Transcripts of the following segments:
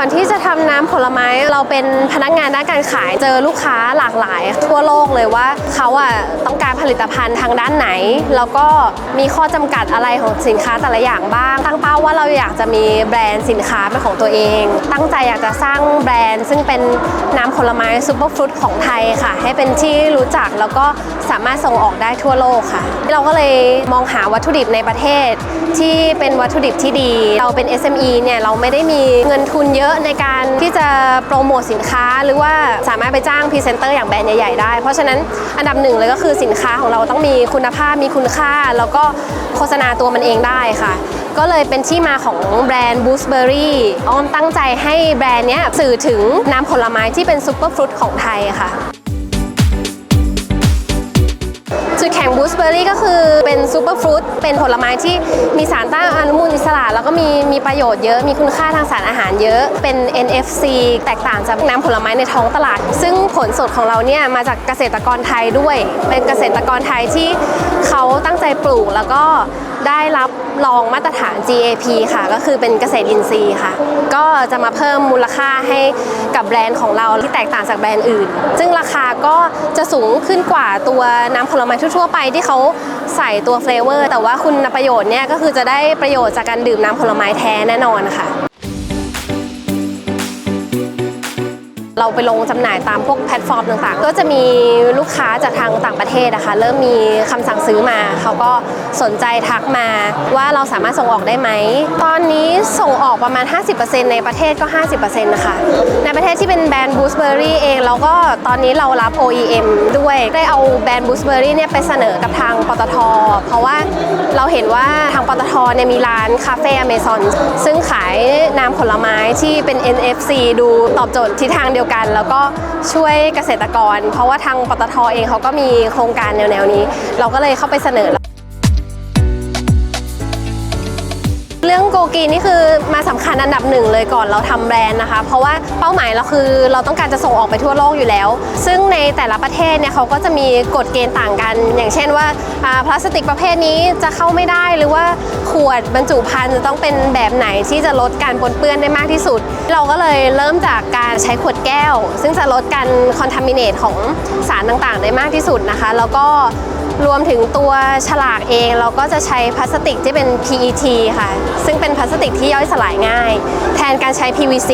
ก่อนที่จะทำน้ำผลไม้เราเป็นพนักงานด้านการขายเจอลูกค้าหลากหลาย ทั่วโลกเลยว่าเขาอะต้องการผลิตภัณฑ์ทางด้านไหน แล้วก็มีข้อจำกัดอะไรของสินค้าแต่ละอย่างบ้าง ตั้งเป้าว่าเราอยากจะมีแบรนด์สินค้าเป็นของตัวเอง ตั้งใจอยากจะสร้างแบรนด์ ซึ่งเป็นน้ำผลไม้ซูเปอร์ฟรุตของไทยค่ะ ให้เป็นที่รู้จักแล้วก็สามารถส่งออกได้ทั่วโลกค่ะ เราก็เลยมองหาวัตถุดิบในประเทศ ที่เป็นวัตถุดิบที่ดี เราเป็น SME เนี่ยเราไม่ได้มีเงินทุนเยอะในการที่จะโปรโมทสินค้า หรือว่าสามารถไปจ้างพรีเซนเตอร์อย่างแบรนด์ใหญ่ๆได้ เพราะฉะนั้นอันดับหนึ่งเลยก็คือสินค้าของเราต้องมีคุณภาพมีคุณค่า แล้วก็โฆษณาตัวมันเองได้ค่ะ ก็เลยเป็นที่มาของแบรนด์บูสเบอรี่อ้อมตั้งใจให้แบรนด์นี้สื่อถึงน้ำผลไม้ที่เป็นซูเปอร์ฟรุตของไทยค่ะ สเบอร์รี่ก็คือเป็นซูเปอร์ฟรุตเป็นผลไม้ที่มีสารต้านอนุมูลอิสระ แล้วก็มีมีประโยชน์เยอะ มีคุณค่าทางสารอาหารเยอะ เป็น NFC แตกต่างจากน้ำผลไม้ในท้องตลาด ซึ่งผลสดของเราเนี่ยมาจากเกษตรกรไทยด้วย เป็นเกษตรกรไทยที่เขาตั้งใจปลูกแล้วก็ได้รับรองมาตรฐาน GAP ค่ะ ก็คือเป็นเกษตรอินทรีย์ค่ะ ก็จะมาเพิ่มมูลค่าให้กับแบรนด์ของเราที่แตกต่างจากแบรนด์อื่น ซึ่งราคาก็จะสูงขึ้นกว่าตัวน้ำผลไม้ทั่วไปที่เขาใส่ตัวเฟลเวอร์ แต่ว่าคุณประโยชน์เนี่ยก็คือจะได้ประโยชน์จากการดื่มน้ำผลไม้แท้แน่นอนค่ะ เราไปลงจำหน่ายตามพวกแพลตฟอร์มต่างๆ ก็จะมีลูกค้าจากทางต่างประเทศนะคะเริ่มมีคำสั่งซื้อมาเขาก็สนใจทักมาว่าเราสามารถส่งออกได้ไหม ตอนนี้ส่งออกประมาณ 50%ในประเทศก็ 50%นะคะในประเทศที่เป็นแบรนด์ Booseberry เองเราก็ตอนนี้เรารับ OEM ด้วยได้เอาแบรนด์ Booseberry เนี่ยไปเสนอกับทางปตท เพราะว่าเราเห็นว่าทางปตทเนี่ยมีร้านคาเฟ่อเมซอนซึ่งขายน้ำผลไม้ที่เป็น NFC ดูตอบโจทย์ทิศทางเดียวกัน แล้วก็ช่วยเกษตรกร เพราะว่าทางปตทเองเขาก็มีโครงการแนวๆนี้ เราก็เลยเข้าไปเสนอ รื่องโกกีนี่คือมาสำคัญอันดับหนึ่งเลยก่อนเราทำแบรนด์นะคะ เพราะว่าเป้าหมายเราคือเราต้องการจะส่งออกไปทั่วโลกอยู่แล้ว ซึ่งในแต่ละประเทศเนี่ยเขาก็จะมีกฎเกณฑ์ต่างกัน อย่างเช่นว่าพลาสติกประเภทนี้จะเข้าไม่ได้หรือว่าขวดบรรจุภัณฑ์จะต้องเป็นแบบไหนที่จะลดการปนเปื้อนได้มากที่สุด เราก็เลยเริ่มจากการใช้ขวดแก้ว ซึ่งจะลดการคอนทามิเนตของสารต่างๆ ได้มากที่สุดนะคะ แล้วก็ รวมถึงตัวฉลากเองเราก็จะใช้พลาสติกที่เป็น PET ค่ะ ซึ่งเป็นพลาสติกที่ย่อยสลายง่าย แทนการใช้ PVC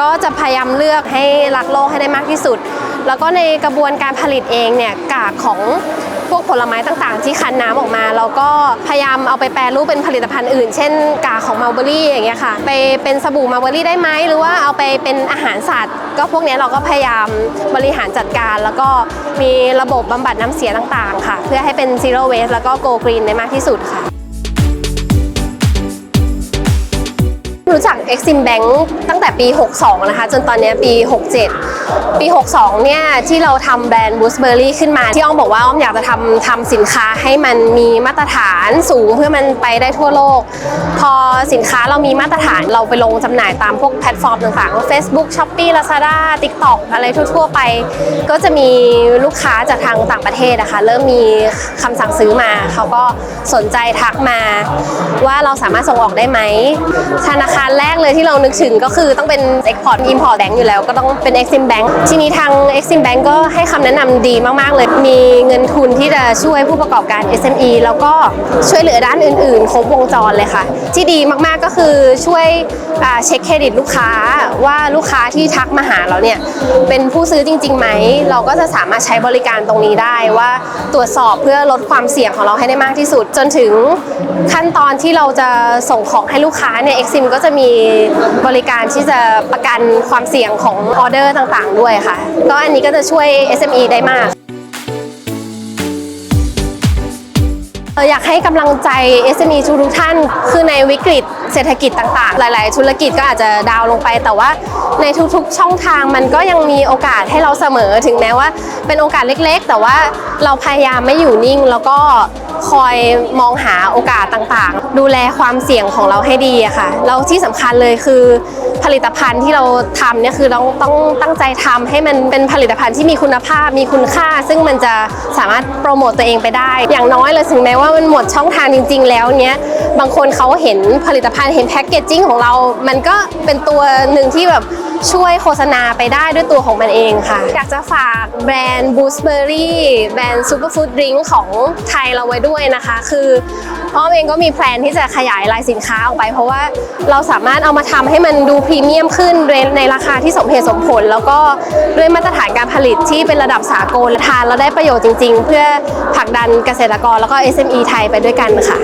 ก็จะพยายามเลือกให้รักโลกให้ได้มากที่สุด แล้วก็ในกระบวนการผลิตเองเนี่ยกากของ พวกผลไม้ต่างๆ ที่คั้นน้ำออกมาเราก็พยายามเอาไปแปรรูปเป็นผลิตภัณฑ์อื่น เช่น กากของมัลเบอรี่อย่างเงี้ยค่ะ ไปเป็นสบู่มัลเบอรี่ได้ไหมหรือว่าเอาไปเป็นอาหารสัตว์ ก็พวกนี้เราก็พยายามบริหารจัดการ แล้วก็มีระบบบำบัดน้ำเสียต่างๆ ค่ะ เพื่อให้เป็น zero waste แล้วก็ go green ได้มากที่สุดค่ะรู้จัก Exim Bank ตั้งแต่ปี 62 นะคะ จนตอนนี้ปี 67 ปี 62 เนี่ย ที่เราทำแบรนด์ Booseberry ขึ้นมา ที่อ้อมบอกว่าอ้อมอยากจะทำทำสินค้าให้มันมีมาตรฐานสูงเพื่อมันไปได้ทั่วโลก พอสินค้าเรามีมาตรฐานเราไปลงจำหน่ายตามพวกแพลตฟอร์มต่างๆ Facebook Shopee Lazada TikTok อะไรทั่ว ๆ ไป ก็จะมีลูกค้าจากทางต่างประเทศนะคะ เริ่มมีคำสั่งซื้อมาเขาก็สนใจทักมา ว่าเราสามารถส่งออกได้ไหมธนาคารแรกเลยที่เรานึกถึงก็คือต้องเป็น Export Import Bank อยู่แล้วก็ต้องเป็น Exim Bank ทีนี้ทาง Exim Bank ก็ให้คำแนะนำดีมาก ๆ เลย มีเงินทุนที่จะช่วยผู้ประกอบการ SME แล้วก็ช่วยเหลือด้านอื่น ๆ ครบวงจรเลยค่ะ ที่ดีมาก ๆ ก็คือช่วยเช็คเครดิตลูกค้าว่าลูกค้าที่ทักมาหาเราเนี่ยเป็นผู้ซื้อจริง ๆ ไหม เราก็จะสามารถใช้บริการตรงนี้ได้ว่าตรวจสอบเพื่อลดความเสี่ยงของเราให้ได้มากที่สุด จนถึงขั้นตอนที่เราจะส่งของให้ลูกค้าเนี่ย Exim ก็จะมีบริการที่จะประกันความเสี่ยงของออเดอร์ต่างๆด้วยค่ะ ก็อันนี้ก็จะช่วย SME ได้มากเอ่อยากให้กำลังใจ SME ทุกท่าน คือในวิกฤตเศรษฐกิจต่างๆ หลาย ๆ ธุรกิจก็อาจจะดาวลงไป แต่ว่าในทุกๆ ช่องทางมันก็ยังมีโอกาสให้เราเสมอถึงแม้ว่า เป็นโอกาสเล็กๆ แต่ว่าเราพยายามไม่อยู่นิ่ง แล้วก็คอยมองหาโอกาสต่างๆ ดูแลความเสี่ยงของเราให้ดีอะค่ะแล้วที่สำคัญเลยคือผลิตภัณฑ์ที่เราทำเนี่ยคือเราต้องตั้งใจทำให้มันเป็นผลิตภัณฑ์ที่มีคุณภาพมีคุณค่า ซึ่งมันจะสามารถโปรโมตตัวเองไปได้ อย่างน้อยเลยถึงแม้ว่ามันหมดช่องทางจริง ๆ แล้วเนี้ยบางคนเขาเห็นผลิตภัณฑ์เห็นแพ็กเกจจิ้งของเรา มันก็เป็นตัวหนึ่งที่แบบช่วยโฆษณาไปได้ด้วยตัวของมันเองค่ะ อยากจะฝากแบรนด์ Booseberry แบรนด์ Superfood Drink ของไทยเราไว้ด้วยนะคะ คืออ้อมเองก็มีแพลนที่จะขยายลายสินค้าออกไป เพราะว่าเราสามารถเอามาทำให้มันดูพรีเมียมขึ้นในราคาที่สมเหตุสมผล แล้วก็ด้วยมาตรฐานการผลิตที่เป็นระดับสากลทานแล้วได้ประโยชน์จริง ๆ เพื่อผลักดันเกษตรกรแล้วก็ SME ไทยไปด้วยกันค่ะ